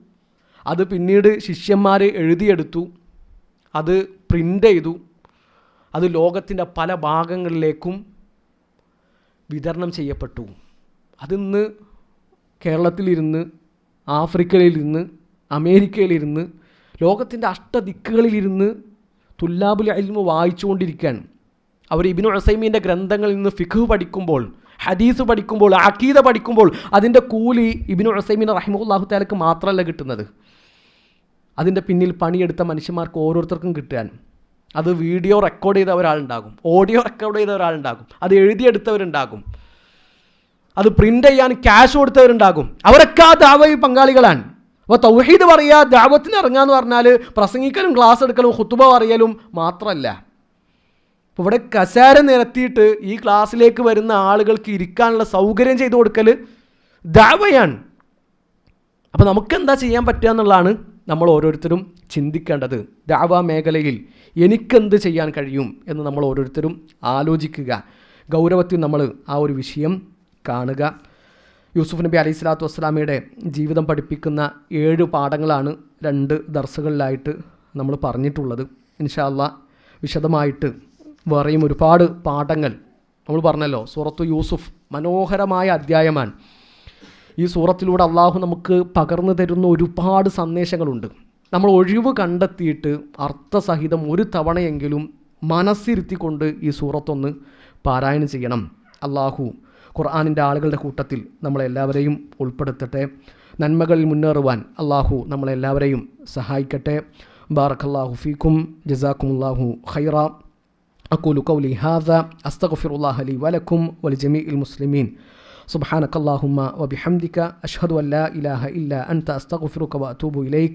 അത് പിന്നീട് ശിഷ്യന്മാർ എഴുതിയെടുത്തു. അത് പ്രിന്റ് ചെയ്തു. അത് ലോകത്തിന്റെ പല ഭാഗങ്ങളിലേക്കും വിതരണം ചെയ്യപ്പെട്ടു. അതിന്ന് കേരളത്തിലിരുന്ന് ആഫ്രിക്കയിലിരുന്ന് അമേരിക്കയിലിരുന്ന് ലോകത്തിന്റെ അഷ്ടദിക്കുകളിലിരുന്ന് തുല്ലാബുൽ അൽമു വായിച്ചുകൊണ്ടിരിക്കുകയാണ്. അവർ ഇബിനു അസൈമീന്റെ ഗ്രന്ഥങ്ങളിൽ നിന്ന് ഫിഖ് പഠിക്കുമ്പോൾ ഹദീസ് പഠിക്കുമ്പോൾ അക്കീത പഠിക്കുമ്പോൾ അതിന്റെ കൂലി ഇബിനു അസൈമീൻ റഹിമുല്ലാഹു താലക്ക് മാത്രമല്ല കിട്ടുന്നത്. അതിന്റെ പിന്നിൽ പണിയെടുത്ത മനുഷ്യന്മാർക്ക് ഓരോരുത്തർക്കും കിട്ടാൻ അത് വീഡിയോ റെക്കോർഡ് ചെയ്ത ഒരാളുണ്ടാകും. ഓഡിയോ റെക്കോർഡ് ചെയ്ത ഒരാളുണ്ടാകും. അത് എഴുതിയെടുത്തവരുണ്ടാകും. അത് പ്രിന്റ് ചെയ്യാൻ ക്യാഷ് കൊടുത്തവരുണ്ടാകും. അവരൊക്കെ ആ ദാവയിൽ പങ്കാളികളാണ്. അപ്പോൾ തൗഹീദ് പറയുക ദാവത്തിന് ഇറങ്ങുക എന്ന് പറഞ്ഞാൽ പ്രസംഗിക്കലും ക്ലാസ് എടുക്കലും ഹുത്തുബ പറയലും മാത്രമല്ല അപ്പോൾ ഇവിടെ കസാര നിരത്തിയിട്ട് ഈ ക്ലാസ്സിലേക്ക് വരുന്ന ആളുകൾക്ക് ഇരിക്കാനുള്ള സൗകര്യം ചെയ്തു കൊടുക്കൽ ദാവയാണ്. അപ്പോൾ നമുക്ക് എന്താ ചെയ്യാൻ പറ്റുക എന്നുള്ളതാണ് നമ്മൾ ഓരോരുത്തരും ചിന്തിക്കേണ്ടത്. ദാവ മേഖലയിൽ. എനിക്കെന്ത് ചെയ്യാൻ കഴിയും എന്ന് നമ്മൾ ഓരോരുത്തരും ആലോചിക്കുക. ഗൗരവത്തിൽ നമ്മൾ ആ ഒരു വിഷയം കാണുക. യൂസുഫ് നബി അലൈഹി സ്വലാത്തു വസ്സലാമയുടെ ജീവിതം പഠിപ്പിക്കുന്ന ഏഴ് പാഠങ്ങളാണ് രണ്ട് ദർസുകളിലായിട്ട് നമ്മൾ പറഞ്ഞിട്ടുള്ളത്. ഇൻഷാല്ല വിശദമായിട്ട് വേറെയും ഒരുപാട് പാഠങ്ങൾ നമ്മൾ പറഞ്ഞല്ലോ. സൂറത്തു യൂസുഫ് മനോഹരമായ അധ്യായമാണ്. ഈ സൂറത്തിലൂടെ അള്ളാഹു നമുക്ക് പകർന്നു തരുന്ന ഒരുപാട് സന്ദേശങ്ങളുണ്ട്. നമ്മൾ ഒഴിവ് കണ്ടെത്തിയിട്ട് അർത്ഥസഹിതം ഒരു തവണയെങ്കിലും മനസ്സിരുത്തിക്കൊണ്ട് ഈ സൂറത്തൊന്ന് പാരായണം ചെയ്യണം അള്ളാഹു ഖുർആാനിൻ്റെ ആളുകളുടെ കൂട്ടത്തിൽ നമ്മളെല്ലാവരെയും ഉൾപ്പെടുത്തട്ടെ നന്മകളിൽ മുന്നേറുവാൻ അള്ളാഹു നമ്മളെല്ലാവരെയും സഹായിക്കട്ടെ ബാറക്കല്ലാഹു ഫീക്കും ജസാക്കുമുല്ലാഹു ഖൈറ أقول قولي هذا أستغفر الله لي ولكم ولجميع المسلمين سبحانك اللهم وبحمدك أشهد أن لا إله إلا أنت أستغفرك وأتوب إليك